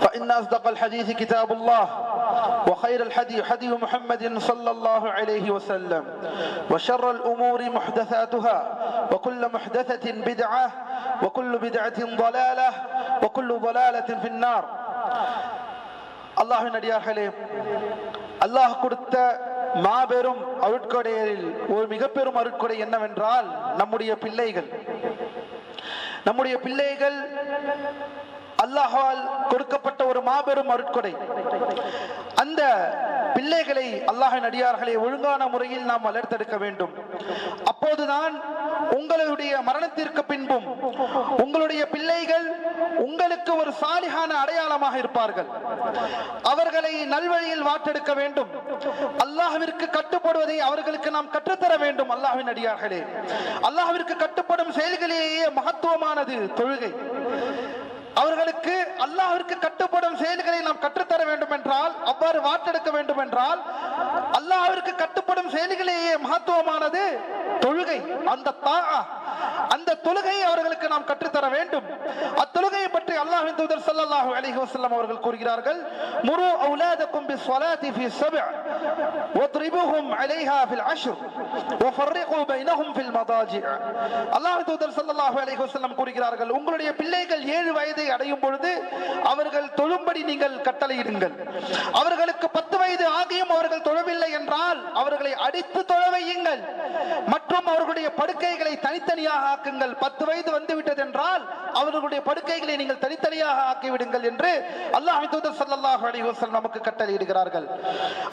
فإن أصدق الحديث كتاب الله وخير الحدي حدي محمد صلى الله عليه وسلم وشر الأمور محدثاتها وكل محدثة بدعة وكل بدعة ضلالة وكل ضلالة في النار அல்லாஹின் அடியார்களே அல்லாஹ் கொடுத்த மாபெரும் அருட்கொடையில் ஒரு மிக பெரும் அருட்கொடை என்னவென்றால் நம்முடைய பிள்ளைகள் நம்முடைய பிள்ளைகள் அல்லாஹால் கொடுக்கப்பட்ட ஒரு மாபெரும் அருட்கொடை. அந்த பிள்ளைகளை அல்லாஹின் அடியார்களை ஒழுங்கான முறையில் நாம் வளர்த்தெடுக்க வேண்டும். அப்போதுதான் உங்களுடைய மரணத்திற்கு பின்பும் உங்களுடைய பிள்ளைகள் உங்களுக்கு ஒரு சாலிகான அடையாளமாக இருப்பார்கள். அவர்களை நல்வழியில் வாட்டெடுக்க வேண்டும். அல்லாஹ்விற்கு கட்டுப்படுவதை அவர்களுக்கு நாம் கற்றுத்தர வேண்டும் அல்லாஹின் அடியார்களே. அல்லாஹ்விற்கு கட்டுப்படும் செயல்களிலேயே மகத்துவமானது தொழுகை. அவர்களுக்கு அல்லாஹிற்கு கட்டுப்படும் செயல்களை நாம் கற்றுத்தர வேண்டும் என்றால் அவ்வாறு வாட்டெடுக்க வேண்டும் என்றால் அல்லாஹிற்கு கட்டுப்படும் செயல்களையே மகத்துவமானது தொழுகை. அந்த தா அந்த தொழுகையை அவர்களுக்கு நாம் கற்றுத்தர வேண்டும். அத்தொழுகையை சல்லல்லாஹு அலைஹி வஸல்லம் அவர்கள் கூறுகிறார்கள் முரு அவுலாதக்கும் பிஸ்ஸலாத்தி ஃபி சப்அ வத்ரிபுஹும் அலைஹா ஃபில் அஷ்ர் வஃபர்ரிகு பைனஹும் ஃபில் மதாஜி அல்லாஹ் தூதர் சல்லல்லாஹு அலைஹி வஸல்லம் கூறுகிறார்கள் உங்களுடைய பிள்ளைகள் ஏழு வயதை அடையும் பொழுது அவர்கள் தொழும்படி நீங்கள் கட்டளையிடுங்கள். அவர்களுக்கு பத்து வயது ஆகியும் அவர்கள் தொழவில்லை என்றால் அவர்களை அடித்து தொழ வையுங்கள். மற்றும் அவர்களுடைய படுக்கைகளை தனித்தனியாக ஆக்குங்கள். பத்து வயது வந்துவிட்டது என்றால் அவர்களுடைய படுக்கைகளை நீங்கள் தனித்தனியாக ஆக்கிவிடுங்கள். என்று அல்லாஹ் தூதர் ஸல்லல்லாஹு நமக்கு கட்டளையிடுகிறார்கள்.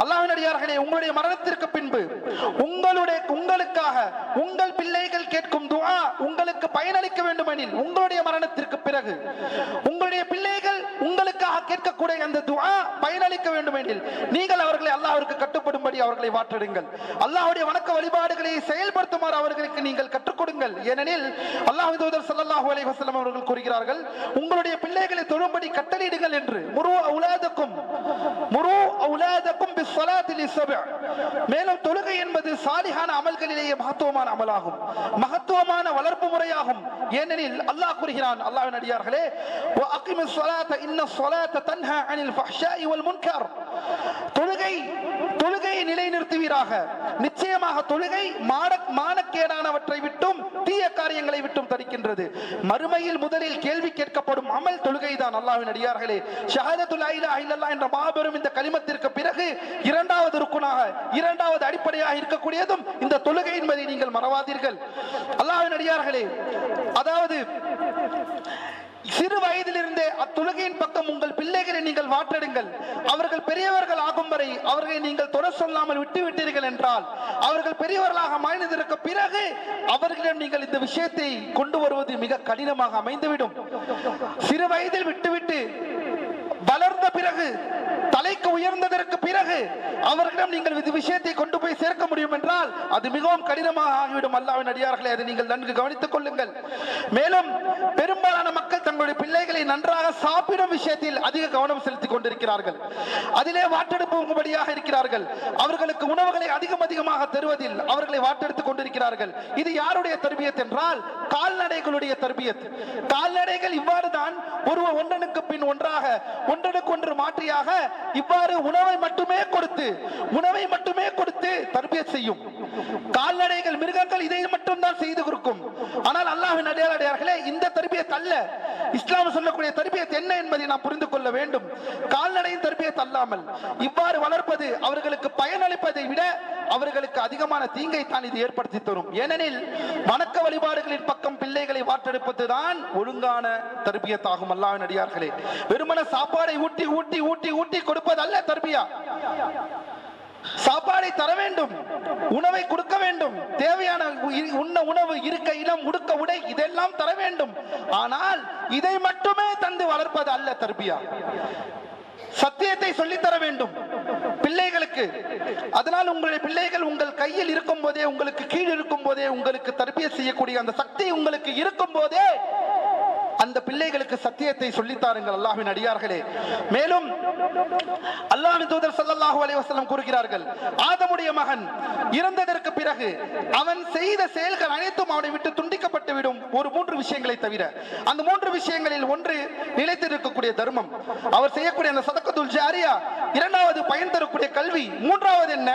அல்லாஹினடியார்களே உங்களுடைய மரணத்திற்கு பின்பு உங்களுடைய உங்களுக்காக உங்கள் பிள்ளைகள் கேட்கும் துவா உங்களுக்கு பயனளிக்க வேண்டுமெனில் உங்களுடைய மரணத்திற்கு பிறகு உங்களுடைய பிள்ளைகள் உங்களுக்காக கேட்கக்கூடிய அந்த துவா பயனளிக்க வேண்டுமெனில் நீங்கள் அவர்களை அல்லாஹ்விற்கு கட்டுப்படும்படி அவர்களை மாற்றிடுங்கள். அல்லாஹ்வுடைய வணக்க வழிபாடுகளை செயல்படுத்துமாறு அவர்களுக்கு நீங்கள் கற்றுக் கொடுங்கள் ஏனெனில் அல்லாஹ் தூதர் ஸல்லல்லாஹு அலைஹி வஸல்லம் அவர்கள் கூறுகிறார்கள் உங்களுடைய பிள்ளைகளை தொழும்படி கட்டளையிடுங்கள் என்று. முரு அவுலாதக்கும் முரு அவுலாதக்கும் மேலும் தொழுகை என்பது சாலிகான அமல்களிலேயே மகத்துவமான அமலாகும். மகத்துவமான வளர்ப்பு முறையாகும். ஏனெனில் அல்லாஹ் கூறுகிறான் அல்லாஹ்வின் அடியார்களே தொழுகை தொழுகை தொழுகையை நிலைநிறுத்துவீராக. நிச்சயமாக தொழுகை மான மானக்கேடானவற்றை விட்டும் தீய காரியங்களை விட்டும் தடுக்கின்றது. மறுமையில் முதலில் கேள்வி கேட்கப்படும் அமல் தொழுகைதான். அல்லாவின் அடியார்களே ஷஹாதத்துல் லா இலாஹ என்ற மாபெரும் இந்த கலிமத்திற்கு பிறகு இரண்டாவது ருக்குனாக இரண்டாவது அடிப்படையாக இருக்கக்கூடியதும் இந்த தொழுகை என்பதை நீங்கள் மறவாதீர்கள். அல்லாவின் அடியார்களே அதாவது சிறு வயதிலிருந்தே அத்தொழுகையின் பக்கம் உங்கள் பிள்ளைகளை நீங்கள் வாட்டெடுங்கள். அவர்கள் பெரியவர்கள் ஆகும் வரை அவர்களை நீங்கள் தொட சொல்லாமல் விட்டு விட்டீர்கள் என்றால் அவர்கள் பெரியவர்களாக மாறினதற்கு பிறகு அவர்களிடம் நீங்கள் இந்த விஷயத்தை கொண்டு வருவது மிக கடினமாக அமைந்துவிடும். சிறு வயதில் விட்டுவிட்டு வளர்ந்த பிறகு தலைக்கு உயர்ந்ததற்கு பிறகு அவர்களிடம் நீங்கள் இது விஷயத்தை கொண்டு போய் சேர்க்க முடியும் என்றால் அது மிகவும் கடினமாக ஆகிவிடும். அல்லாவின் அடியார்களே அதை நீங்கள் நன்கு கவனித்துக் கொள்ளுங்கள். மேலும் பெரும்பாலான மக்கள் தங்களுடைய பிள்ளைகளை நன்றாக சாப்பிடும் விஷயத்தில் அதிக கவனம் செலுத்திக் கொண்டிருக்கிறார்கள். அதிலே வாட்டெடுப்பும்படியாக இருக்கிறார்கள். அவர்களுக்கு உணவுகளை அதிகம் அதிகமாக தருவதில் அவர்களை வாட்டெடுத்துக் கொண்டிருக்கிறார்கள். இது யாருடைய தர்பியத் என்றால் கால்நடைகளுடைய தர்பியத். கால்நடைகள் இவ்வாறு தான் ஒருவர் ஒன்றனுக்கு பின் ஒன்றாக ஒன்றனுக்கு ஒன்று மாற்றியாக இவ்வாறு உணவை மட்டுமே கொடுத்து உணவை மட்டுமே கொடுத்து தர்பியத் செய்யும். கால்நடைகள் மிருகங்கள் இதை மட்டும் தான் செய்து கொடுக்கும். ஆனால் அல்லாஹின் அடையாளர்களே இந்த தர்பியத் அல்ல. இஸ்லாம் சொல்லக்கூடிய தர்பியத் என்ன என்பதை நாம் புரிந்து கொள்ள வேண்டும். கால்நடையின் தர்பியத் அல்லாமல் இவ்வாறு வளர்ப்பது அவர்களுக்கு பயனளிப்பதை விட அவர்களுக்கு அதிகமான தீங்கை தான் இது ஏற்படுத்தி தரும். ஏனெனில் வணக்க வழிபாடுகளின் பக்கம் பிள்ளைகளை வாற்றெடுப்பது தான் ஒழுங்கான தர்பியத்தாகும் அல்லாவின் அடியார்களே. வெறுமன சாப்பாடை ஊட்டி ஊட்டி ஊட்டி ஊட்டி கொடுப்பது அல்ல தர்பியா. சாப்பாடை தர வேண்டும் உணவை கொடுக்க வேண்டும் தேவையான உண்ண உணவு இருக்க இனம் உடுக்க உடை இதெல்லாம் தர வேண்டும். ஆனால் இதை மட்டுமே தந்து வளர்ப்பது அல்ல தர்பியா. சத்தியத்தை சொல்லித்தர வேண்டும் பிள்ளைகளுக்கு. அதனால் உங்களுடைய பிள்ளைகள் உங்கள் கையில் இருக்கும் போதே உங்களுக்கு கீழ் இருக்கும் போதே உங்களுக்கு தர்பிய செய்யக்கூடிய அந்த சக்தி உங்களுக்கு இருக்கும் போதே அந்த பிள்ளைகளுக்கு சத்தியத்தை சொல்லித்தாருங்கள் அல்லாஹின் அடியார்களே. மேலும் அல்லாஹின் தூதர் சல்லாஹூ அலைஹி கூறுகிறார்கள் ஆதமுடைய மகன் இறந்ததற்கு பிறகு அவன் செய்த செயல்கள் அனைத்தும் அவனை விட்டு துண்டிக்கப்பட்டு விடும் ஒரு மூன்று விஷயங்களை தவிர அந்த மூன்று விஷயங்களில் ஒன்று நிலைத்திருக்கக்கூடிய தர்மம். அவர் செய்யக்கூடிய அந்த சதக்கத்துல் ஜாரியா இரண்டாவது பயன் தரக்கூடிய கல்வி. மூன்றாவது என்ன?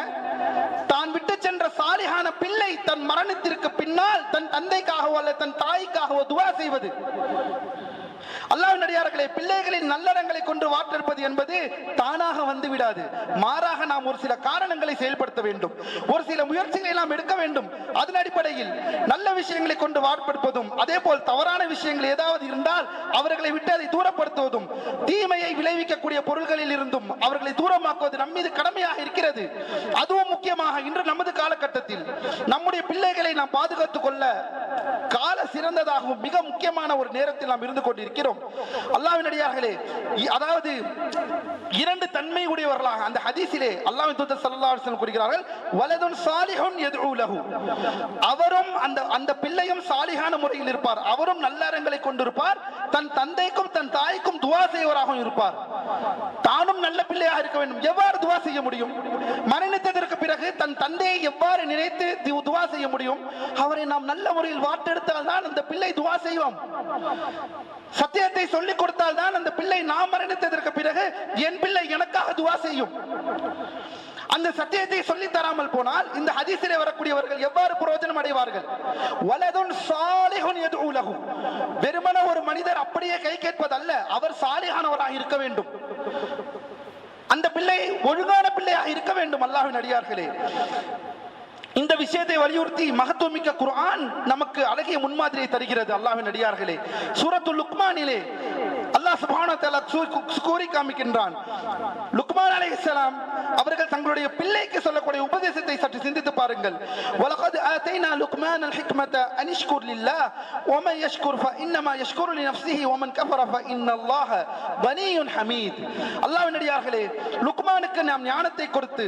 தான் விட்டு சென்ற சாலிக பிள்ளை தன் மரணத்திற்கு பின்னால் தன் தந்தைக்காகவோ அல்ல தன் தாய்க்காகவோ துவா செய்வது. அல்லாவினடியார்களை பிள்ளைகளின் நல்லறங்களை கொண்டு வாட்டெடுப்பது என்பது தானாக வந்து விடாது மாறாக நாம் ஒரு சில காரணங்களை செயல்படுத்த வேண்டும். ஒரு சில முயற்சிகளை நாம் எடுக்க வேண்டும். அதன் அடிப்படையில் நல்ல விஷயங்களை கொண்டு வாட்படுப்பதும் அதே போல் தவறான விஷயங்கள் ஏதாவது இருந்தால் அவர்களை விட்டு அதை தூரப்படுத்துவதும் தீமையை விளைவிக்கக்கூடிய பொருள்களில் இருந்தும் அவர்களை தூரமாக்குவது நம் மீது கடமையாக இருக்கிறது. அதுவும் முக்கியமாக இன்று நமது காலகட்டத்தில் நம்முடைய பிள்ளைகளை நாம் பாதுகாத்துக் கொள்ள கால சிறந்ததாகவும் மிக முக்கியமான ஒரு நேரத்தில் நாம் இருந்து கொண்டிருக்கிறோம். அல்லாஹ்வின் அடியார்களே அதாவது இரண்டு தன்மை உடையவர்களாக அந்த ஹதீஸிலே அல்லாவின் தூதர் ஸல்லல்லாஹு அலைஹி கூறுகிறார்கள் வலதுன் சாலிஹுன் யதுஉ லஹு. அவரும் அந்த அந்த பிள்ளையும் சாலிகான முறையில் இருப்பார். அவரும் நல்லறங்களை கொண்டிருப்பார். தன் தந்தைக்கும் தன் தாய்க்கும் துவா செய்வராகவும் இருப்பார். தானும் நல்ல பிள்ளையாக இருக்க வேண்டும். எவ்வாறு துவா செய்ய முடியும்? மரணித்ததற்கு பிறகு தன் தந்தையை எவ்வாறு நினைத்து துவா செய்ய முடியும்? அவரை நாம் நல்ல முறையில் வாட்டெடுத்தால் தான் அந்த பிள்ளை துவா செய்வோம் சத்தியத்தை சொல்லிக் கொடுத்தால் தான் அந்த பிள்ளை நாம் மரணித்ததற்கு பிறகு என் பிள்ளை எனக்காக துவா செய்யும். அந்த சத்தியத்தை சொல்லி தராமல் போனால் இந்த ஹதீசிலே வரக்கூடியவர்கள் எவ்வாறு புரோஜனம் அடைவார்கள்? வலதுன் சாலிஹுன் எது உலகும் வெறுமன ஒரு மனிதர் அப்படியே கை கேட்பதல்ல அவர் சாலிஹானவராக இருக்க வேண்டும். அந்த பிள்ளை ஒழுங்கான பிள்ளையாக இருக்க வேண்டும் அல்லாஹின் அடியார்களே. இந்த விஷயத்தை வலியுறுத்தி மகத்துவமிக்க குர்ஆன் நமக்கு அழகிய முன்மாதிரியை தருகிறது அல்லாஹின் அடியார்களே. சூரத்து லுக்மானிலே அல்லாஹ் சுப்ஹானஹு கூறி காமிக்கின்றான். லுக்மான் அலைஹிஸ்ஸலாம் அவர்கள் தங்களுடைய பிள்ளைக்கு சொல்லக்கூடிய உபதேசத்தை சற்று சிந்தித்து பாருங்கள். வலகத் ஆதைனா லுக்மான் அல் ஹிக்மத அன் இஷ்குர் லில்லாஹ் வமன் யஷ்குர் ஃபஇன்னமா யஷ்குரு லினஃப்ஸிஹி வமன் கஃபர ஃபஇன்னல்லாஹ கனியுன் ஹமீத். அல்லாஹ்வின் அடியார்களே லுக்மானுக்கு நாம் ஞானத்தை கொடுத்து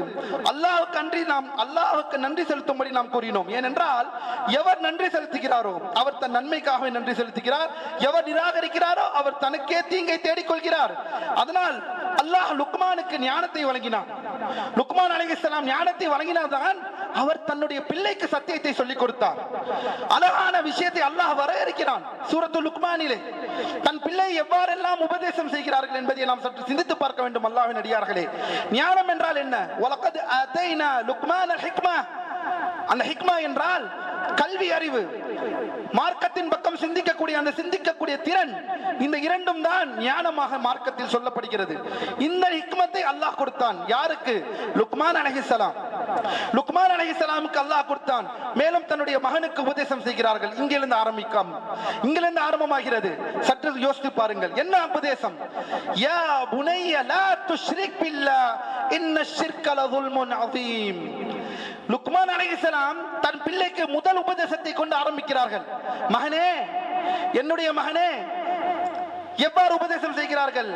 அல்லாஹ்வுக்கு அன்றி நாம் அல்லாஹ்வுக்கு நன்றி செலுத்தும்படி நாம் கூறினோம். ஏனென்றால் எவர் நன்றி செலுத்துகிறாரோ அவர் தன் நன்மைக்காகவே நன்றி செலுத்துகிறார். எவர் நிராகரிக்கிறாரோ அவர் தனக்கே தீங்கை தேடிக்கொள்கிறார். அதனால் அல்லாஹ் லுக்மானுக்கு ஞானத்தை வழங்கினான். லுக்மான் அலிகலாம் ஞானத்தை வழங்கினால்தான் அவர் தன்னுடைய பிள்ளைக்கு சத்தியத்தை சொல்லிக் கொடுத்தார். அழகான விஷயத்தை அல்லாஹ் வரையறுக்கிறான் சூரத்து லுக்மானிலே. தன் பிள்ளை எவ்வாறெல்லாம் உபதேசம் செய்கிறார்கள் என்பதை நாம் சற்று சிந்தித்து பார்க்க வேண்டும் அல்லாஹ்வின் அடியார்களே. ஞானம் என்றால் என்ன? உலகது அதைனா லுக்மான ஹிக்மா. அந்த ஹிக்மா என்றால் கல்வி அறிவு. மார்க்கத்தின் பக்கம் சிந்திக்கக்கூடிய அந்த சிந்திக்கக்கூடிய திறன் இந்த இரண்டும் தான் ஞானமாக மார்க்கத்தில் சொல்லப்படுகிறது. இந்த ஹிக்மத்தை அல்லாஹ் கொடுத்தான். யாருக்கு? லுக்மான் அலஹிசலாம் லுக்மான் அலஹிசலாமுக்கு அல்லாஹ் கொடுத்தான். மேலும் தன்னுடைய மகனுக்கு உபதேசம் செய்கிறார்கள். இங்கிருந்து ஆரம்பிக்காம். இங்கிருந்து ஆரம்பமாகிறது. சற்று யோசித்து பாருங்கள். என்ன உபதேசம்? யா புனைய லா துஷ்ரிக் பில்லா இன்ன ஷிர்கல ظلم عظيم லுக்மான் அலைஹிஸ்ஸலாம் தன் பிள்ளைக்கு முதல் உபதேசத்தை கொண்டு ஆரம்பிக்கிறார்கள். மகனே என்னுடைய மகனே எவ்வாறு உபதேசம் செய்கிறார்கள்?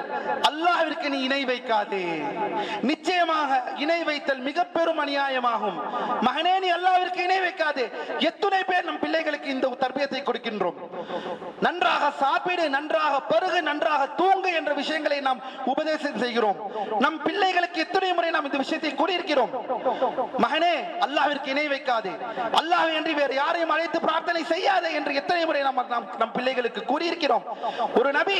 அல்லாஹிற்கு நீ இணை வைக்காதே. நிச்சயமாக இணை வைத்தல் மிக பெரும் அநியாயமாகும். மகனே நீ அல்லாவிற்கு இணை வைக்காதே. எத்தனை பேர் நம் பிள்ளைகளுக்கு இந்த தர்பியத்தை கொடுக்கின்றோம். நன்றாக சாப்பிடு நன்றாக பருகு நன்றாக தூங்கு என்ற விஷயங்களை நாம் உபதேசம் செய்கிறோம். நம் பிள்ளைகளுக்கு எத்தனை முறை நாம் இந்த விஷயத்தை கூறியிருக்கிறோம்? மகனே அல்லாவிற்கு இணை வைக்காதே. அல்லாஹ் என்று வேறு யாரையும் அழைத்து பிரார்த்தனை செய்யாதே என்று எத்தனை முறை நாம் நம் பிள்ளைகளுக்கு கூறியிருக்கிறோம். ஒரு நபி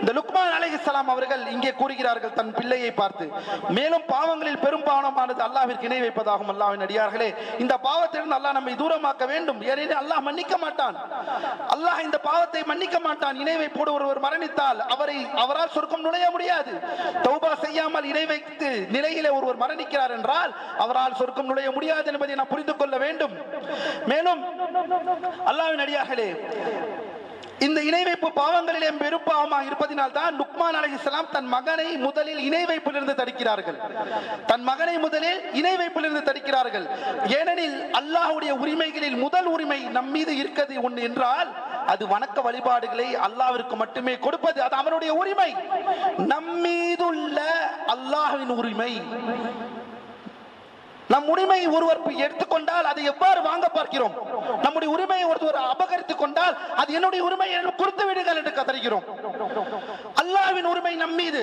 இந்த லுக்மான் அலைஹிஸ்ஸலாம் அவர்கள் இங்கே கூறுகிறார்கள் தன் பிள்ளையை பார்த்து மேலும் பாவங்களில் பெரும் பாவமானது அல்லாஹ்விற்கு இணை வைப்பதாகும் அல்லாவின் அடியார்களே. இந்த பாவத்திலிருந்து அல்லாஹ் நம்மை தூரமாக்க வேண்டும். ஏனெனில் அல்லாஹ் மன்னிக்க மாட்டான். அல்லாஹ் இந்த பாவத்தை மன்னிக்க மாட்டான். இணைவை போடு ஒருவர் மரணித்தால் அவரை அவரால் சொர்க்கம் நுழைய முடியாது. தௌபா செய்யாமல் இணை வைத்து நிலையிலே ஒருவர் மரணிக்கிறார் என்றால் அவரால் சொர்க்கம் நுழைய முடியாது என்பதை நாம் புரிந்து கொள்ள வேண்டும். மேலும் அல்லாவின் அடியார்களே இந்த இணை வைப்பு பாவங்களிலே பெரும் பாவமாக இருப்பதினால் தான் லுக்மான் இஸ்லாம் தன் மகனை முதலில் இணை வைப்பிலிருந்து தடுக்கிறார்கள். தன் மகனை முதலில் இணை வைப்பிலிருந்து தடுக்கிறார்கள். ஏனெனில் அல்லாஹுடைய உரிமைகளில் முதல் உரிமை நம் மீது இருக்கிறது ஒன்று என்றால் அது வணக்க வழிபாடுகளை அல்லாவிற்கு மட்டுமே கொடுப்பது. அது அவனுடைய உரிமை. நம்மீதுள்ள அல்லாஹுவின் உரிமை. நம் உரிமை ஒருவர் எடுத்துக்கொண்டால் அதை எவ்வாறு வாங்க பார்க்கிறோம்? நம்முடைய உரிமையை ஒருவர் அபகரித்துக் கொண்டால் அது என்னுடைய உரிமை எனக்கு கொடுத்து விடுங்கள் என்று கதறுகிறோம். அல்லாஹ்வின் உரிமை நம் மீது.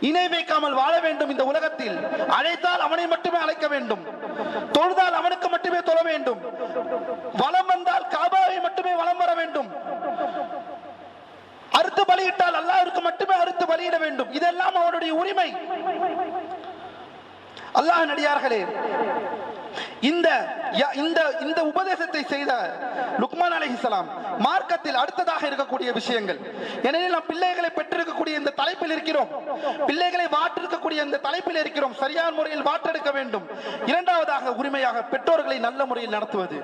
இணை வைக்காமல் வாழ வேண்டும் இந்த உலகத்தில். அழைத்தால் அவனை மட்டுமே அழைக்க வேண்டும். தொழுதால் அவனுக்கு மட்டுமே தொழ வேண்டும். வலம் வந்தால் காபாவை மட்டுமே வலம் வர வேண்டும். அறுத்து பலியிட்டால் அல்லாவிற்கு மட்டுமே அறுத்து பலியிட வேண்டும். இதெல்லாம் அவனுடைய உரிமை. அல்லாஹ் நடிகார்களே. இந்த இந்த இந்த உபதேசத்தை செய்த லுக்மான் அலைஹிஸ்ஸலாம் மார்க்கத்தில் அடுத்ததாக இருக்கக்கூடிய விஷயங்கள். ஏனெனில் நாம் பிள்ளைகளை பெற்றிருக்கக்கூடிய இந்த தலைப்பில் இருக்கிறோம். பிள்ளைகளை வாற்றிருக்கக்கூடிய இந்த தலைப்பில் இருக்கிறோம். சரியான முறையில் வாற்றெடுக்க வேண்டும். இரண்டாவதாக உரிமையாக பெற்றோர்களை நல்ல முறையில் நடத்துவது.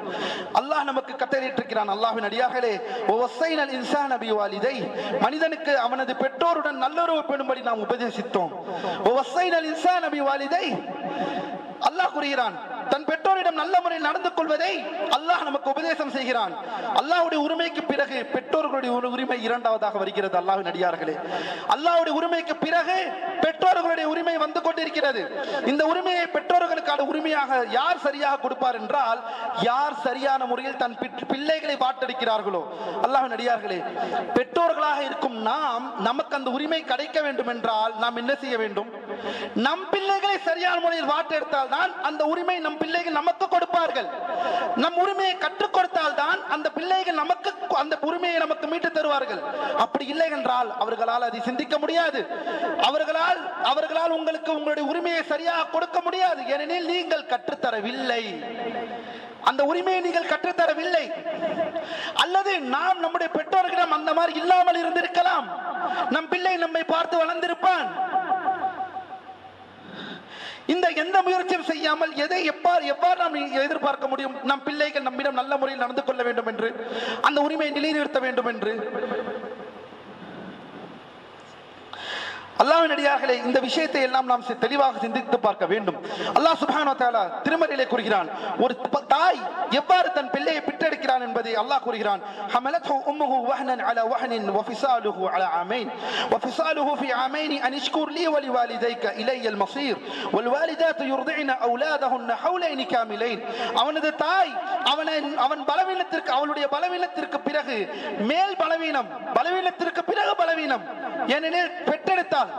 அல்லாஹ் நமக்கு கட்டளையிட்டிருக்கிறான். அல்லாஹின் அடியார்களே ஒசைனல் இன்சான் அபி வாலிதை மனிதனுக்கு அவனது பெற்றோருடன் நல்லுறவு பெறும்படி நாம் உபதேசித்தோம். ஒசைனல் இன்சான் அபி வாலிதை அல்லாஹ் கூறுகிறான் தன் பெற்றோரிடம் நல்ல முறையில் நடந்து கொள்வதை அல்லாஹ் நமக்கு உபதேசம் செய்கிறான். அல்லாஹ்வுடைய உரிமைக்கு பிறகு பெற்றோர்களுடைய ஒரு உரிமை இரண்டாவதாக வருகிறது அல்லாஹின் அடியார்களே. அல்லாஹ்வுடைய உரிமைக்கு பிறகு பெற்றோர்களுடைய உரிமை வந்து கொண்டிருக்கிறது. இந்த உரிமையை பெற்றோர்களுக்கான உரிமையாக யார் சரியாக கொடுப்பார் என்றால் யார் சரியான முறையில் தன் பிள்ளைகளை வாட்டடிக்கிறார்களோ அல்லாஹின் அடியார்களே பெற்றோர்களாக இருக்கும் நாம் நமக்கு அந்த உரிமை கிடைக்க வேண்டும் என்றால் நாம் என்ன செய்ய வேண்டும்? நம் பிள்ளைகளை சரியான முறையில் வாட்டெடுத்தால் தான் அந்த உரிமை நம் பிள்ளைகள் நமக்கு கொடுப்பார்கள். நம் உரிமையை கற்றுக் கொடுத்தால் தான் அந்த பிள்ளைகள் நமக்கு அந்த உரிமையை நமக்கு மீட்டு தருவார்கள். அப்படி இல்லை என்றால் அவர்களால் அதை சிந்திக்க முடியாது. அவர்களால் அவர்களால் உங்களுக்கு உங்களுடைய உரிமையை சரியாக கொடுக்க முடியாது. ஏனெனில் நீங்கள் கற்றுத்தரவில்லை. அந்த உரிமையை நீங்கள் கற்றுத்தரவில்லை. அல்லது நாம் நம்முடைய பெற்றோர்களிடம் அந்த மாதிரி இல்லாமல் இருந்திருக்கலாம். நம் பிள்ளை நம்மை பார்த்து வளர்ந்திருப்பான். இந்த எந்த முயற்சியும் செய்யாமல் எதை எப்பார் எவ்வாறு நாம் எதிர்பார்க்க முடியும்? நம் பிள்ளைகள் நம்மிடம் நல்ல முறையில் நடந்து கொள்ள வேண்டும் என்று அந்த உரிமையை நிலைநிறுத்த வேண்டும் என்று. அல்லாஹ்வின் அடியார்களே இந்த விஷயத்தை எல்லாம் நாம் சி- தெளிவாக சிந்தித்து பார்க்க வேண்டும். அல்லாஹ் சுப்ஹானஹு தாலா தஆலா திருமறையிலே கூறுகிறான் ஒரு தாய் எவ்வாறு தன் பிள்ளையை பிட்டெடுக்கிறான் என்பதை அல்லாஹ் கூறுகிறான். ஹமலத்ஹு உம்முஹு வஹ்னன் அலா வஹ்னின் வஃபிசாலுஹு அலா ஆமைன். வஃபிசாலுஹு ஃபி ஆமைன் அன் இஷ்குர் லீ வலிவாலிதைக இலையல் மஸீர் வல்வாலிதாத்து யுர்தி'ன அவுலாதஹுன்ன ஹவுலைன் காமிலைன். அவனது தாய் அவனை அவன் பலவீனத்திற்கு அவளுடைய பலவீனத்திற்கு பிறகு மேல் பலவீனம் பலவீனத்திற்கு பிறகு பலவீனம். ஏனெனில் பெற்றெடுத்தால்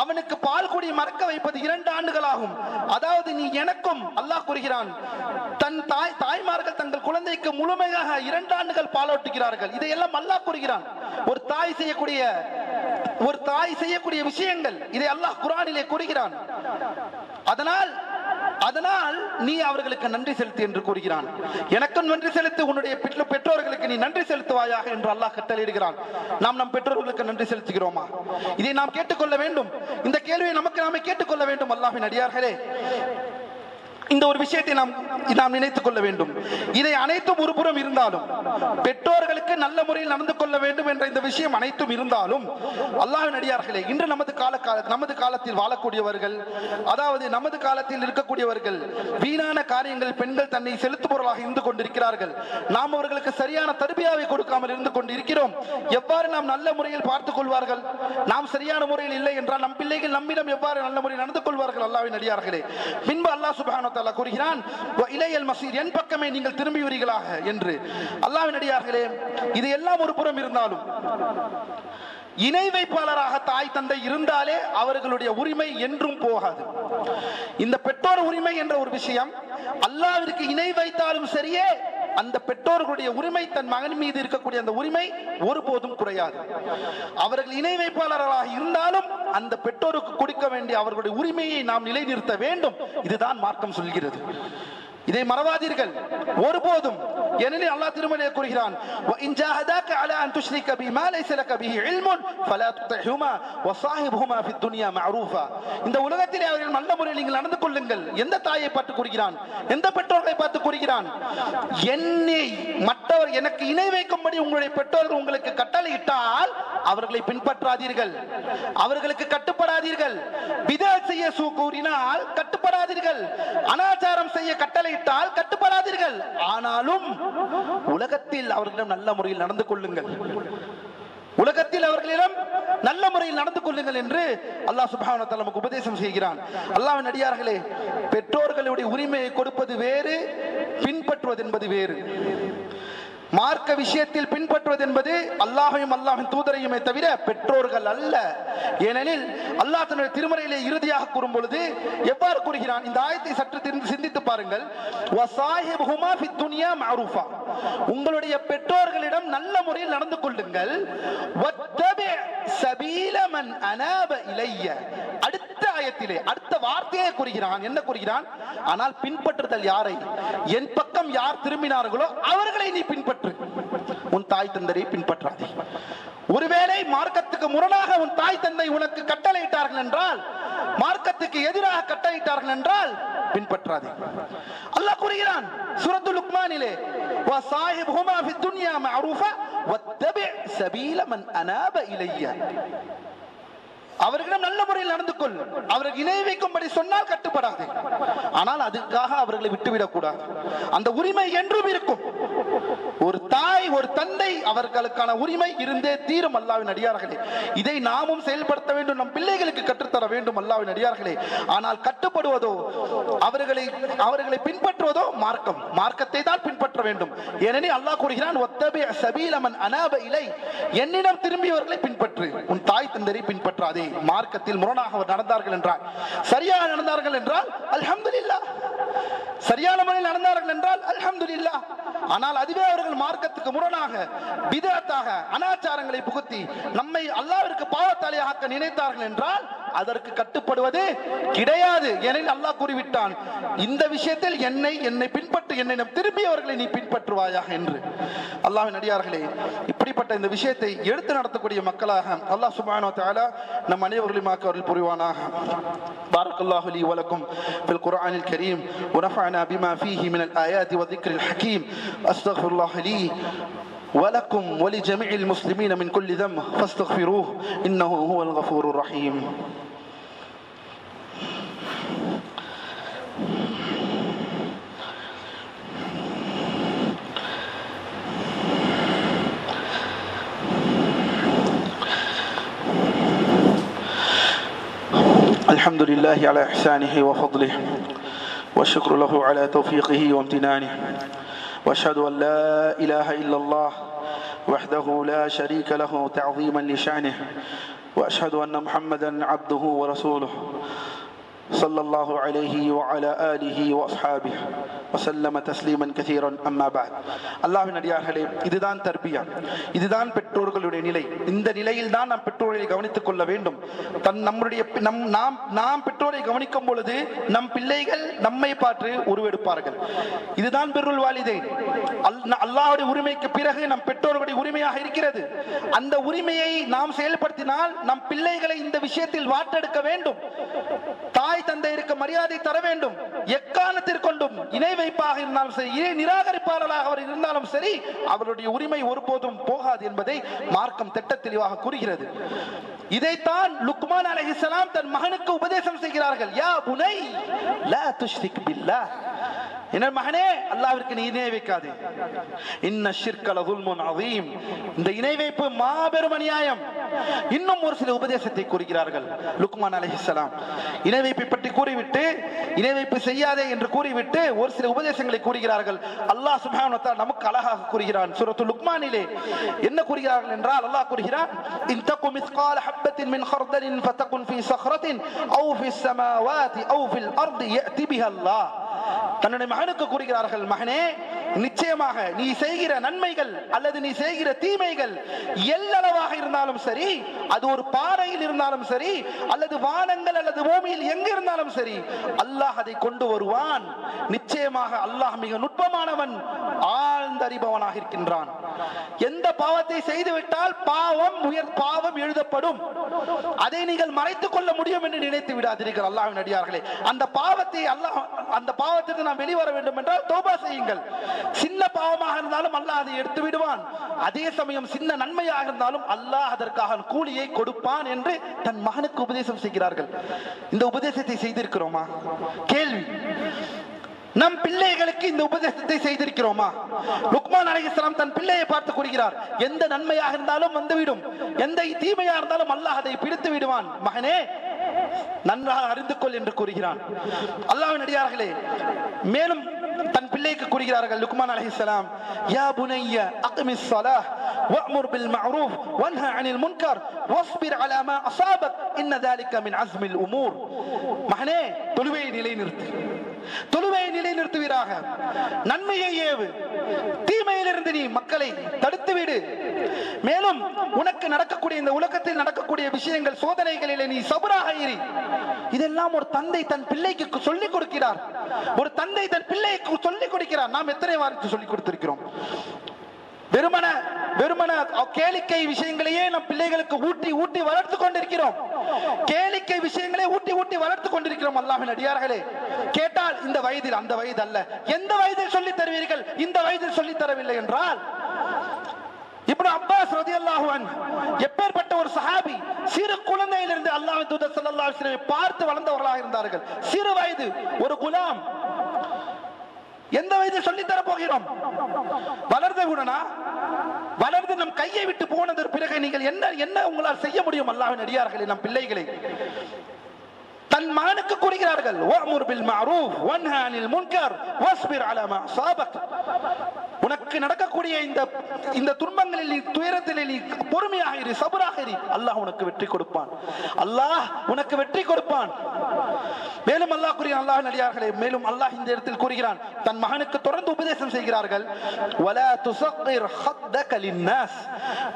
அவனுக்கு பால் குடி மறக்க வைப்பது இரண்டு ஆண்டுகளாகும். அதாவது நீ எனக்கும் அல்லாஹ் கூறுகிறான் தன் தாய் தாய்மார்கள் தங்கள் குழந்தைக்கு முழுமையாக இரண்டு ஆண்டுகள் பாலோட்டுகிறார்கள் இதையெல்லாம் அல்லாஹ் கூறுகிறான். ஒரு தாய் செய்யக்கூடிய ஒரு தாய் செய்யக்கூடிய விஷயங்கள் இதை அல்லாஹ் குரானிலே கூறுகிறான். அதனால் அதனால் நீ அவர்களுக்கு நன்றி செலுத்து என்று கூறுகிறான். எனக்கும் நன்றி செலுத்து உன்னுடைய பெற்றோர்களுக்கு நீ நன்றி செலுத்துவாயாக என்று அல்லாஹ் கட்டளையிடுகிறான். நாம் நம் பெற்றோர்களுக்கு நன்றி செலுத்துகிறோமா? இதை நாம் கேட்டுக்கொள்ள வேண்டும். இந்த கேள்வியை நமக்கு நாமே கேட்டுக்கொள்ள வேண்டும் அல்லாஹின் அடியார்களே. இந்த ஒரு விஷயத்தை நாம் நாம் நினைத்துக் கொள்ள வேண்டும். இதை அனைத்தும் ஒருபுறம் இருந்தாலும் பெற்றோர்களுக்கு நல்ல முறையில் நடந்து கொள்ள வேண்டும் என்ற இந்த விஷயம் அனைத்தும் இருந்தாலும் அல்லாஹ் அடியார்களே இன்று நமது கால கால நமது காலத்தில் வாழக்கூடியவர்கள் அதாவது நமது காலத்தில் இருக்கக்கூடியவர்கள் வீணான காரியங்கள் பெண்கள் தன்னை செலுத்துபவர்களாக இருந்து கொண்டிருக்கிறார்கள். நாம் அவர்களுக்கு சரியான தருபியாவை கொடுக்காமல் இருந்து கொண்டிருக்கிறோம். எவ்வாறு நாம் நல்ல முறையில் பார்த்துக் கொள்வார்கள்? நாம் சரியான முறையில் இல்லை என்றால் நம் பிள்ளைகள் நம்மிடம் எவ்வாறு நல்ல முறையில் நடந்து கொள்வார்கள் அல்லாவின் அடியார்களே? பின்பு அல்லாஹ் சுபான தாலா கூறுகிறான் மசீர் என் பக்கமே நீங்கள் திரும்புவீர்களாக என்று. அல்லாவின் அடியார்களே இது எல்லாம் ஒரு புறம் இருந்தாலும் இணை வைப்பாளராக தாய் தந்தை இருந்தாலே அவர்களுடைய உரிமை என்றும் போகாது. இந்த பெற்றோர் உரிமை என்ற ஒரு விஷயம் அல்லாவிற்கு இணை வைத்தாலும் சரியே அந்த பெற்றோர்களுடைய உரிமை தன் மகன் மீது இருக்கக்கூடிய அந்த உரிமை ஒருபோதும் குறையாது. அவர்கள் இணை வைப்பாளர்களாக இருந்தாலும் அந்த பெற்றோருக்கு கொடுக்க வேண்டிய அவர்களுடைய உரிமையை நாம் நிலைநிறுத்த வேண்டும். இதுதான் மார்க்கம் சொல்கிறது. இதை மறவாதீர்கள் ஒருபோதும் ஏனெனில் அல்லாஹ் திருமலையை கூறுகிறான் وَإِنْ جَاهَدَاكَ عَلَى أَنْ تُشْرِكَ بِي مَا لَيْسَ لَكَ بِهِ عِلْمٌ فَلَا تُطِعْهُمَا وَصَاحِبْهُمَا فِي الدُّنْيَا مَعْرُوفًا இந்த உலகத்திலே அவர்கள் நல்ல முறையில் நீங்கள் நடந்து கொள்ளுங்கள் எந்த தாயை பார்த்து கூறுகிறான் எந்த பெற்றோர்களை பார்த்து கூறுகிறான் என்னை மற்றவர் எனக்கு இணை வைக்கும்படி உங்களுடைய பெற்றோர்கள் உங்களுக்கு கட்டளையிட்டால் அவர்களை பின்பற்றாதீர்கள் அவர்களுக்கு கட்டுப்படாதீர்கள் பிதா செய்ய சூ கூறினால் கட்டுப்படாதீர்கள் அனாச்சாரம் செய்ய கட்டளையிட்டால் கட்டுப்படாதீர்கள். ஆனாலும் உலகத்தில் அவர்களிடம் நல்ல முறையில் நடந்து கொள்ளுங்கள். உலகத்தில் அவர்களிடம் நல்ல முறையில் நடந்து கொள்ளுங்கள் என்று அல்லாஹ் சுபாவனத்தால் நமக்கு உபதேசம் செய்கிறான். அல்லாவின் அடியார்களே பெற்றோர்களுடைய உரிமையை கொடுப்பது வேறு பின்பற்றுவது என்பது வேறு. மார்க்க விஷயத்தில் பின்பற்றுவது என்பது அல்லாஹையும் அல்லாஹின் தூதரையுமே தவிர பெற்றோர்கள் அல்ல. ஏனெனில் அல்லாஹ் தன்னுடைய திருமறையிலே இறுதியாக கூறும் பொழுது எவ்வாறு கூறுகிறான்? இந்த ஆயத்தை சற்று திருந்து சிந்தித்து பாருங்கள். உங்களுடைய பெற்றோர்களிடம் நல்ல முறையில் நடந்து கொள்ளுங்கள். அடுத்த ஆயத்திலே அடுத்த வார்த்தையை கூறுகிறான். என்ன கூறுகிறான்? ஆனால் பின்பற்றுதல் யாரை? என் பக்கம் யார் திரும்பினார்களோ அவர்களை நீ பின்பற்ற பின்பற்று. உன் தாய் தந்தரை பின்பற்றாதே. ஒருவேளை மார்க்கத்துக்கு முரணாக உன் தாய் தந்தை உனக்கு கட்டளையிட்டார்கள் என்றால் மார்க்கத்துக்கு எதிராக கட்டளையிட்டார்கள் என்றால் பின்பற்றாதே. அல்லாஹ் கூறுகிறான் சுரத்து லுக்மானிலே வா சாஹிப் ஹுமா ஃபி துன்யா மஅரூஃபா வத்தபி சபீல மன் அனாப இலையா. அவர்களிடம் நல்ல முறையில் நடந்து கொள். அவர்கள் இணை வைக்கும்படி சொன்னால் கட்டுப்படாது. ஆனால் அதுக்காக அவர்களை விட்டுவிடக்கூடாது. அந்த உரிமை என்றும் இருக்கும். ஒரு தாய் ஒரு தந்தை அவர்களுக்கான உரிமை இருந்தே தீரும் அல்லாவின் அடியார்களே. இதை நாமும் செயல்படுத்த வேண்டும். நம் பிள்ளைகளுக்கு கற்றுத்தர வேண்டும் அல்லாவின் அடியார்களே. ஆனால் கட்டுப்படுவதோ அவர்களை அவர்களை பின்பற்றுவதோ மார்க்கம். மார்க்கத்தை தான் பின்பற்ற வேண்டும். ஏனெனில் அல்லாஹ் கூறுகிறான் ஒத்தபி சபீலமன் அனாப இலை. என்னிடம் திரும்பியவர்களை பின்பற்று. உன் தாய் தந்தரை பின்பற்றாதே. மார்க்கத்தில் முரணாக நடந்தார்கள் என்றால் சரியாக நடந்தார்கள் என்றால் அல்ஹம்துலில்லாஹ் சரியான முறையில் நடந்தார்கள் என்றால் அலமது இல்லா ஆனால் அதுவே அவர்கள் மார்க்கத்துக்கு முரணாக விதத்தாக அனாச்சாரங்களை புகுத்தி நம்மை அல்லாவிற்கு பாவத்தாலையாக்க நினைத்தார்கள் என்றால் அதற்கு கட்டுப்படுவது கிடையாது எனில் அல்லாஹ் கூறிவிட்டான். இந்த விஷயத்தில் என்னை என்னை பின்பற்று என்னை திரும்பி அவர்களை நீ பின்பற்றுவாயாக என்று. அல்லாவின் அடியார்களே இப்படிப்பட்ட இந்த விஷயத்தை எடுத்து நடத்தக்கூடிய மக்களாக அல்லாஹ் சுபானோ தாலா நம் அனைவர்களையும் அவர்கள் புரிவானாக. பாரக் அல்லாஹலி வலக்கும் குரானில் கரீம். உனஃபான ونفعنا بما فيه من الآيات والذكر الحكيم. أستغفر الله لي ولكم ولجميع المسلمين من كل ذنب فاستغفروه إنه هو الغفور الرحيم. الحمد لله على إحسانه وفضله. والشكر له على توفيقه وامتنانه. وأشهد أن لا إله إلا الله وحده لا شريك له تعظيما لشأنه. وأشهد أن محمدا عبده ورسوله. صلى الله عليه وعلى آله وأصحابه وسلم تسليما كثيرا أما بعد அல்லாஹ்வின் அடியார்களே இதுதான் தர்பியா இதுதான் பெற்றோர்களுடைய நிலை இந்த நிலையில் தான் நாம் பெற்றோர்களை கவனித்துக் கொள்ள வேண்டும் தன் நம்முடைய நம் நாம் நாம் பெற்றோரை கவனிக்கும் பொழுது நம் பிள்ளைகள் நம்மை பார்த்து உருவெடுப்பார்கள் இதுதான் பெருள் வாலிதை அல்லாஹ்வுடைய உரிமைக்கு பிறகு நம் பெற்றோர்களுடைய உரிமையாக இருக்கிறது அந்த உரிமையை நாம் செயல்படுத்தினால் நம் பிள்ளைகளை இந்த விஷயத்தில் வாட்டெடுக்க வேண்டும் தாய் தந்தையருக்கு மரியாதை தர வேண்டும். எக்காரணத்திற்கொண்டும் இணை வைப்பாக இருந்தாலும் சரி இணை நிராகரிப்பாளராக அவர் இருந்தாலும் சரி அவருடைய உரிமை ஒருபோதும் போகாது என்பதை மார்க்கம் திட்ட தெளிவாக கூறுகிறது. இதைத்தான் லுக்மான் அலைஹிஸ்ஸலாம் தன் மகனுக்கு உபதேசம் செய்கிறார்கள். யா புனை லா துஷ்ரிக் பில்லா. என்ன மகனே அல்லாவிற்கு நீ இணை வைக்காதே. இன்ன ஷிர்கல உல்முன் அவீம் இந்த இணை வைப்பு மாபெரும் அநியாயம். இன்னும் ஒரு சில உபதேசத்தை கூறுகிறார்கள். லுக்மான் அலிஹிஸ்லாம் இணை வைப்பை பற்றி கூறிவிட்டு இணை வைப்பு செய்யாதே என்று கூறிவிட்டு ஒரு சில உபதேசங்களை கூறுகிறார்கள். அல்லாஹ் சுபானத்தா நமக்கு அழகாக கூறுகிறான். சுரத்து லுக்மானிலே. என்ன கூறுகிறார்கள் என்றால் அல்லாஹ் கூறுகிறான் இன் தக்கு மிஸ்கால் ஹப்பத்தின் மின் ஹர்தலின் ஃபதகுன் ஃபீ சஹ்ரத்தின் அவு ஃபீ ஸமாவாதி அவு ஃபில் அர்தி யஅதி பிஹா அல்லாஹ். தன்னுடைய மகனுக்கு கூறுகிறார்கள் மகனே நிச்சயமாக நீ செய்கிற நன்மைகள் அல்லது நீ செய்கிற தீமைகள் எல்லளவாக இருந்தாலும் சரி அது ஒரு பாறையில் இருந்தாலும் சரி அல்லது வானங்கள் அல்லது பூமியில் எங்க இருந்தாலும் சரி அல்லாஹ் அதை கொண்டு வருவான். நிச்சயமாக அல்லாஹ் மிக நுட்பமானவன் ஆழ்ந்தறிபவனாக இருக்கின்றான். எந்த பாவத்தை செய்துவிட்டால் பாவம் உயர் பாவம் எழுதப்படும். அதை நீங்கள் மறைத்துக் கொள்ள முடியும் என்று நினைத்து விடாதீர்கள் அல்லாஹின் அடியார்களே. அந்த பாவத்தை அல்லாஹ் அந்த பாவத்திற்கு நாம் வெளிவர வேண்டும் என்றால் தோபா செய்யுங்கள். சின்ன பாவமாக இருந்தாலும் அல்லாஹ் அதை எடுத்து விடுவான். அதே சமயம் சின்ன நன்மையாக இருந்தாலும் அல்லாஹ் அதற்காக கூலியை கொடுப்பான் என்று தன் மகனுக்கு உபதேசம் செய்கிறார்கள். இந்த உபதேசத்தை செய்திருக்கிறோமா? கேள்வி. நம் பிள்ளைகளுக்கு இந்த உபதேசத்தை செய்திருக்கிறோமா? லுக்மான் அலைஹிஸ்ஸலாம் தன் பிள்ளையை பார்த்து கூறுகிறார் எந்த நன்மையாக இருந்தாலும் வந்துவிடும். எந்த தீமையாக இருந்தாலும் அல்லாஹ் அதை பிடித்து விடுவான். மகனே நன்றாக அறிந்து கொள் என்று கூறுகிறான். அல்லாவின் அடியார்களே மேலும் தன் பிள்ளைக்கு கூறுகிறார்கள் லுக்மான் அலைஹிஸ்ஸலாம் யா புனைய அக்மிஸ் ஸலாஹ் وأمر بالمعروف وانهى عن المنكر واصبر على ما أصابك إن ذلك من عزم الأمور மகனே தொழுவையை நிலைநிறுத்து தொழுவையை நிலைநிறுத்துவீராக நன்மையை ஏவு தீமையிலிருந்து நீ மக்களை தடுத்து விடு மேலும் உனக்கு நடக்கக்கூடிய இந்த உலகத்தில் நடக்கக்கூடிய விஷயங்கள் சோதனைகளில் நீ சபராக இரு இதெல்லாம் ஒரு தந்தை தன் பிள்ளைக்கு சொல்லிக் கொடுக்கிறார். ஒரு தந்தை தன் பிள்ளைக்கு சொல்லிக் கொடுக்கிறார். நாம் எத்தனை வாரத்து சொல்லிக் கொடுத்திருக்கிறோம்? வெறுமன வெறுமன கேளிக்கை விஷயங்களையே நம் பிள்ளைகளுக்கு ஊட்டி ஊட்டி வளர்த்து கொண்டிருக்கிறோம். கேளிக்கை விஷயங்களே ஊட்டி ஊட்டி வளர்த்து கொண்டிருக்கிறோம் அல்லாஹின் அடியார்களே. கேட்டால் இந்த வயதில் அந்த வயது அல்ல. எந்த வயதில் சொல்லி தருவீர்கள்? இந்த வயதில் சொல்லி தரவில்லை என்றால் இப்னு அப்பாஸ் ரதியல்லாஹு அல்லாஹுவன் எப்பேற்பட்ட ஒரு சஹாபி சிறு குழந்தையிலிருந்து அல்லாஹ் தூதர் ஸல்லல்லாஹு அலைஹி பார்த்து வளர்ந்தவர்களாக இருந்தார்கள். சிறு வயது ஒரு குலாம். எந்த வயதில் சொல்லி தர போகிறோம்? வளர்ந்த உடனா வளர்ந்து நம் கையை விட்டு போனதற்கு பிறகு நீங்கள் என்ன என்ன உங்களால் செய்ய முடியும் அல்லாஹ்வின் அடியார்களே நம் பிள்ளைகளை? தன் மகனுக்கு கூறுகிறார்கள் வஅமுர் பில் மஅரூஃப் வன்ஹா அனில் முன்கர் வஸ்பிர் அலா மா உனக்கு நடக்கக்கூடிய இந்த இந்த துன்பங்களில் நீ துயரத்தில் நீ பொறுமையாக இரு சபராக இரு. அல்லாஹ் உனக்கு வெற்றி கொடுப்பான். அல்லாஹ் உனக்கு வெற்றி கொடுப்பான். மேலும் அல்லாஹ் கூறுகிறான் அல்லாஹ் நடிகார்களே மேலும் அல்லாஹ் இந்த இடத்தில் கூறுகிறான் தன் மகனுக்கு தொடர்ந்து உபதேசம் செய்கிறார்கள் ولا تصغر خدك للناس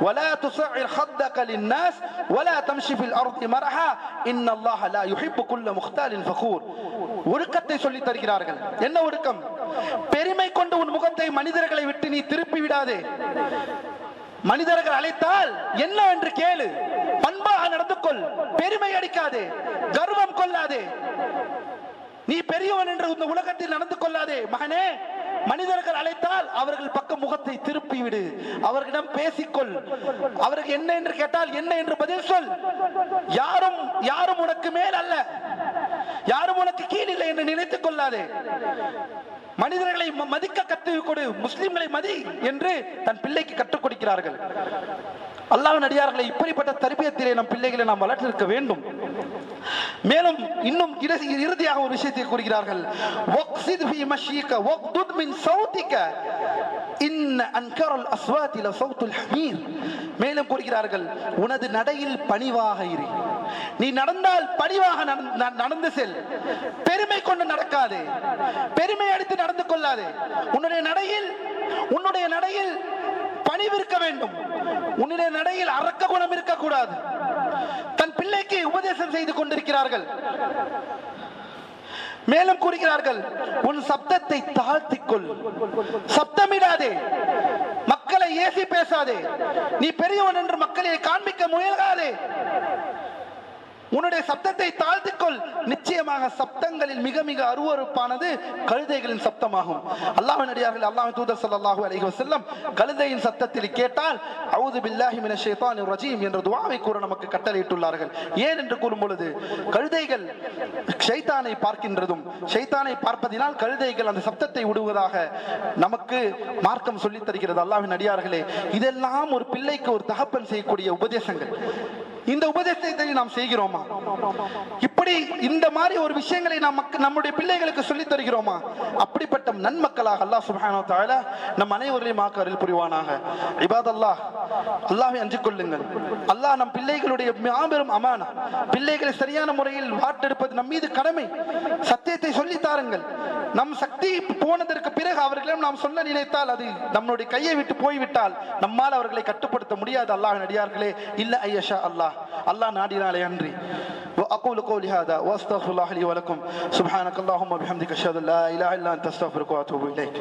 ولا تصغر خدك للناس ولا تمشي في الارض مرحا ان الله لا يحب كل مختال فخور ஒழுக்கத்தை சொல்லி தருகிறார்கள் என்ன ஒழுக்கம் பெருமை கொண்டு உன் முகத்தை மனிதர்களை விட்டு நீ திருப்பி விடாதே மனிதர்கள் அழைத்தால் என்ன என்று கேளு பண்பாக நடந்து கொள் பெருமை அடிக்காதே கர்வம் கொள்ளாதே நீ பெரியவன் என்று இந்த உலகத்தில் நடந்து கொள்ளாதே. மகனே மனிதர்கள் அழைத்தால் அவர்கள் பக்கம் முகத்தை திருப்பி விடு அவர்களிடம் பேசிக்கொள். அவருக்கு என்ன என்று கேட்டால் என்ன என்று பதில் சொல். யாரும் யாரும் உனக்கு மேல் அல்ல. யாரும் உனக்கு கீழ் இல்லை என்று நினைத்துக் கொள்ளாதே. மனிதர்களை மதிக்க கற்றுக் கொடு. முஸ்லிம்களை மதி என்று தன் பிள்ளைக்கு கற்றுக் கொடுக்கிறார்கள். அல்லாவின் அடியார்களை இப்படிப்பட்ட தர்பியத்திலே நம் பிள்ளைகளை நாம் வளர்த்திருக்க வேண்டும். மேலும் இன்னும் இறுதி- இறுதியாக ஒரு விஷயத்தை கூறுகிறார்கள். வக்ஸித் ஃபீ மஷ்யிக வக்துத் மின் சௌதிக இன் அன்கரல் அஸ்வாதி லசௌத்துல் ஹமீர். மேலும் கூறுகிறார்கள் உனது நடையில் பணிவாக இரு. நீ நடந்தால் பணிவாக நடந்து- ந- நடந்து செல். பெருமை கொண்டு நடக்காதே. பெருமை அடித்து நடந்து கொள்ளாதே. உன்னுடைய நடையில் உன்னுடைய நடையில் பணிவிருக்க வேண்டும். உன்னுடைய நடையில் அரக்க குணம் இருக்கக்கூடாது. தன் உபதேசம் செய்து கொண்டிருக்கிறார்கள். மேலும் கூறுகிறார்கள் உன் சப்தத்தை தாழ்த்திக்கொள். சப்தமிடாதே. மக்களை ஏசி பேசாதே. நீ பெரியவன் என்று மக்களை காண்பிக்க முயலாதே உன்னுடைய சப்தத்தை தாழ்த்திக்கொள். நிச்சயமாக சப்தங்களில் மிக மிக அருவருப்பானது கழுதைகளின் சப்தமாகும். அல்லாஹ்வின் அடியார்கள் அல்லாஹ் தூதர் சல்லாஹூ அலஹி வசல்லம் கழுதையின் சத்தத்தில் கேட்டால் அவுது பில்லாஹி மினஷ் ஷைத்தானிர் ரஜீம் என்ற துவாவை கூற நமக்கு கட்டளையிட்டுள்ளார்கள். ஏன் என்று கூறும் பொழுது கழுதைகள் ஷைத்தானை பார்க்கின்றதும் ஷைத்தானை பார்ப்பதினால் கழுதைகள் அந்த சப்தத்தை விடுவதாக நமக்கு மார்க்கம் சொல்லித் தருகிறது. அல்லாஹின் அடியார்களே இதெல்லாம் ஒரு பிள்ளைக்கு ஒரு தகப்பன் செய்யக்கூடிய உபதேசங்கள். இந்த உபதேசத்தை நாம் செய்கிறோமா? இப்படி இந்த மாதிரி ஒரு விஷயங்களை நாம் நம்முடைய பிள்ளைகளுக்கு சொல்லித் தருகிறோமா? அப்படிப்பட்ட நன்மக்களாக அல்லாஹ் சுப்ஹானஹு தாழ நம் அனைவர்களையும் ஆக்கரில் புரிவானாக. இபாத் அல்லாஹ் அல்லாஹை அஞ்சு கொள்ளுங்கள். அல்லாஹ் நம் பிள்ளைகளுடைய மாபெரும் அமானா பிள்ளைகளை சரியான முறையில் வாட்டெடுப்பது நம் மீது கடமை. சத்தியத்தை சொல்லித் தாருங்கள். நம் சக்தி போனதற்கு பிறகு அவர்களிடம் நாம் சொல்ல நினைத்தால் அது நம்மளுடைய கையை விட்டு போய்விட்டால் நம்மால் அவர்களை கட்டுப்படுத்த முடியாது. அல்லாஹ் நடிகார்களே இல்ல ஐயஷா அல்லாஹ். அல்லாஹ் நாடினாலே அன்றி وأقول قولي هذا وأستغفر الله لي ولكم سبحانك اللهم وبحمدك أشهد أن لا إله إلا أنت أستغفرك وأتوب إليك